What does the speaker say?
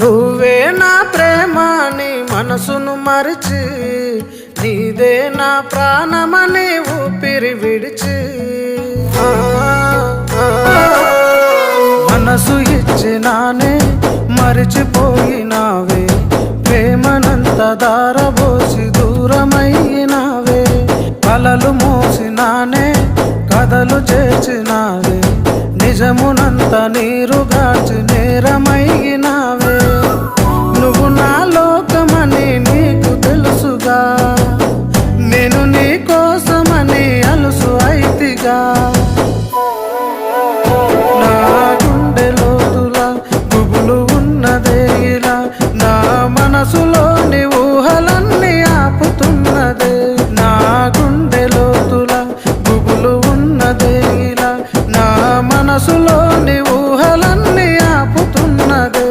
నువ్వే నా ప్రేమని మనసును మరిచి నీదే నా ప్రాణమని ఊపిరి విడిచి. మనసు ఇచ్చినానే మరిచిపోయినావే ప్రేమనంత దారబోసి దూరమైనావే కలలు మోసినానే కథలు చేర్చినావే నిజమునంత నీరు గాచి నేరమైనా మనసులోని ఊహలన్నీ ఆపుతున్నదే. నా గుండె లోతుల గుబులు ఉన్నదే ఇలా. నా మనసులోని ఊహలన్నీ